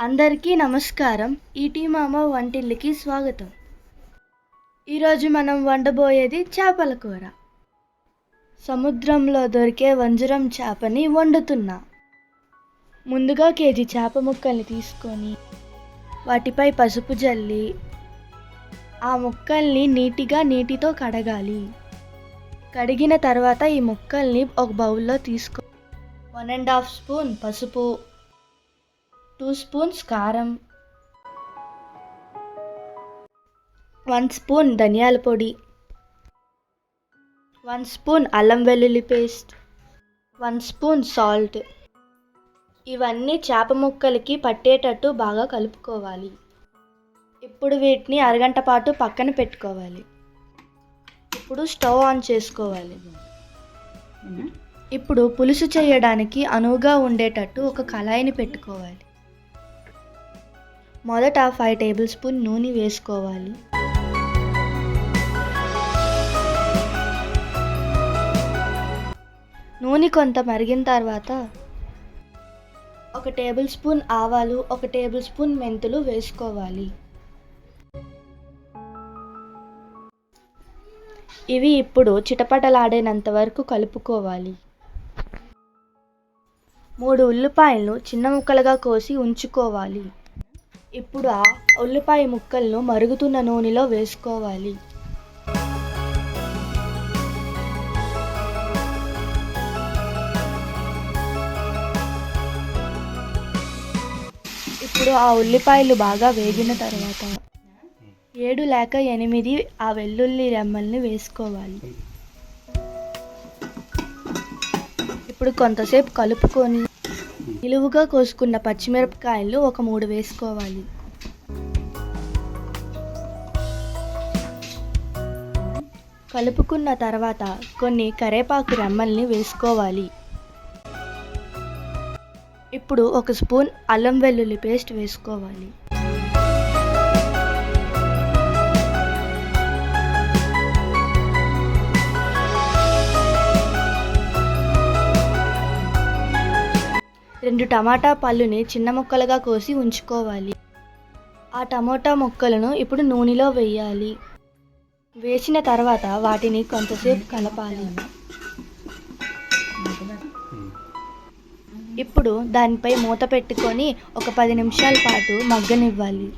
అందరికీ నమస్కారం. ఈటీ మామ వంటిల్లికి స్వాగతం. ఈరోజు మనం వండబోయేది చేపల కూర. సముద్రంలో దొరికే వంజరం చేపని వండుతున్నా. ముందుగా కేజీ చేప ముక్కల్ని తీసుకొని వాటిపై పసుపు జల్లి ఆ ముక్కల్ని నీటిగా నీటితో కడగాలి. కడిగిన తర్వాత ఈ ముక్కల్ని ఒక బౌల్లో తీసుకో వన్ అండ్ హాఫ్ స్పూన్ పసుపు టూ స్పూన్స్ కారం వన్ స్పూన్ ధనియాల పొడి వన్ స్పూన్ అల్లం వెల్లుల్లి పేస్ట్ వన్ స్పూన్ సాల్ట్. ఇవన్నీ చేప ముక్కలకి పట్టేటట్టు బాగా కలుపుకోవాలి. ఇప్పుడు వీటిని అరగంట పాటు పక్కన పెట్టుకోవాలి. ఇప్పుడు స్టవ్ ఆన్ చేసుకోవాలి. ఇప్పుడు పులుసు చేయడానికి అనువుగా ఉండేటట్టు ఒక కళాయిని పెట్టుకోవాలి. మొదట ఫైవ్ టేబుల్ స్పూన్ నూనె వేసుకోవాలి. నూనె కొంత మరిగిన తర్వాత ఒక టేబుల్ స్పూన్ ఆవాలు ఒక టేబుల్ స్పూన్ మెంతులు వేసుకోవాలి. ఇవి ఇప్పుడు చిటపటలాడేనంత వరకు కలుపుకోవాలి. మూడు ఉల్లిపాయలను చిన్న ముక్కలుగా కోసి ఉంచుకోవాలి. ఇప్పుడు ఆ ఉల్లిపాయ ముక్కలను మరుగుతున్న నూనెలో వేసుకోవాలి. ఇప్పుడు ఆ ఉల్లిపాయలు బాగా వేగిన తర్వాత ఏడు లేక ఎనిమిది ఆ వెల్లుల్లి రెమ్మల్ని వేసుకోవాలి. ఇప్పుడు కొంతసేపు కలుపుకొని నిలువుగా కోసుకున్న పచ్చిమిరపకాయలు ఒక మూడు వేసుకోవాలి. కలుపుకున్న తర్వాత కొన్ని కరేపాకు రెమ్మల్ని వేసుకోవాలి. ఇప్పుడు ఒక స్పూన్ అల్లం వెల్లుల్లి పేస్ట్ వేసుకోవాలి. రెండు టమాటా పళ్ళుని చిన్న ముక్కలుగా కోసి ఉంచుకోవాలి. ఆ టమోటా ముక్కలను ఇప్పుడు నూనెలో వేయాలి. వేసిన తర్వాత వాటిని కొంతసేపు కలపాలి. ఇప్పుడు దానిపై మూత పెట్టుకొని ఒక పది నిమిషాల పాటు మగ్గనివ్వాలి.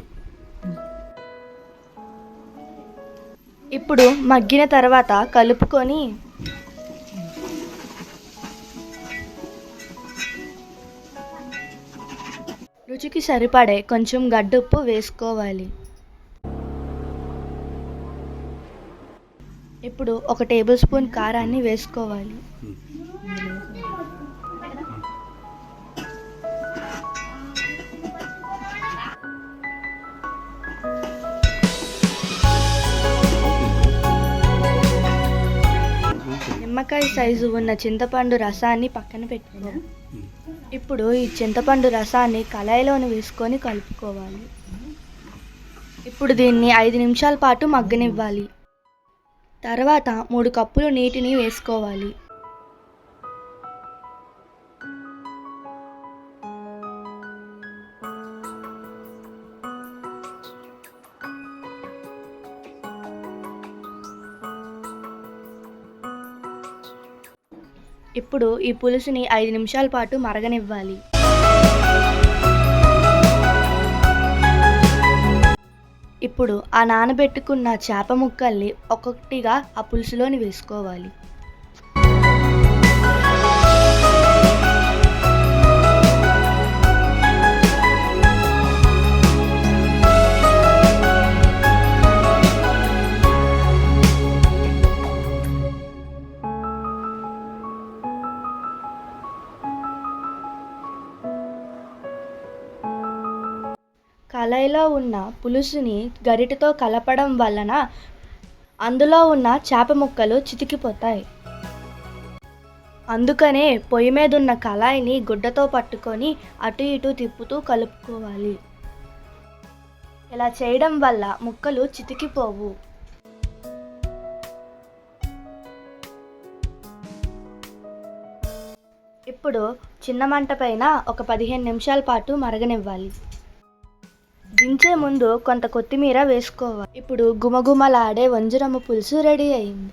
ఇప్పుడు మగ్గిన తర్వాత కలుపుకొని రుచికి సరిపడే కొంచెం గడ్డుప్పు వేసుకోవాలి. ఇప్పుడు ఒక టేబుల్ స్పూన్ కారాన్ని వేసుకోవాలి. నిమ్మకాయ సైజు ఉన్న చింతపండు రసాన్ని పక్కన పెట్టుకో. ఇప్పుడు ఈ చింతపండు రసాన్ని కళాయిలోని వేసుకొని కలుపుకోవాలి. ఇప్పుడు దీన్ని ఐదు నిమిషాల పాటు మగ్గనివ్వాలి. తర్వాత మూడు కప్పులు నీటిని వేసుకోవాలి. ఇప్పుడు ఈ పులుసుని ఐదు నిమిషాల పాటు మరగనివ్వాలి. ఇప్పుడు ఆ నానబెట్టుకున్న చేప ముక్కల్ని ఒక్కొక్కటిగా ఆ పులుసులోని వేసుకోవాలి. కళాయిలో ఉన్న పులుసుని గరిటెతో కలపడం వలన అందులో ఉన్న చేప ముక్కలు చితికిపోతాయి. అందుకనే పొయ్యి మీద ఉన్న కళాయిని గుడ్డతో పట్టుకొని అటు ఇటు తిప్పుతూ కలుపుకోవాలి. ఇలా చేయడం వల్ల ముక్కలు చితికిపోవు. ఇప్పుడు చిన్న మంట పైన ఒక పదిహేను నిమిషాల పాటు మరగనివ్వాలి. దించే ముందు కొంత కొత్తిమీర వేసుకోవాలి. ఇప్పుడు గుమగుమలాడే వంజరము పులుసు రెడీ అయింది.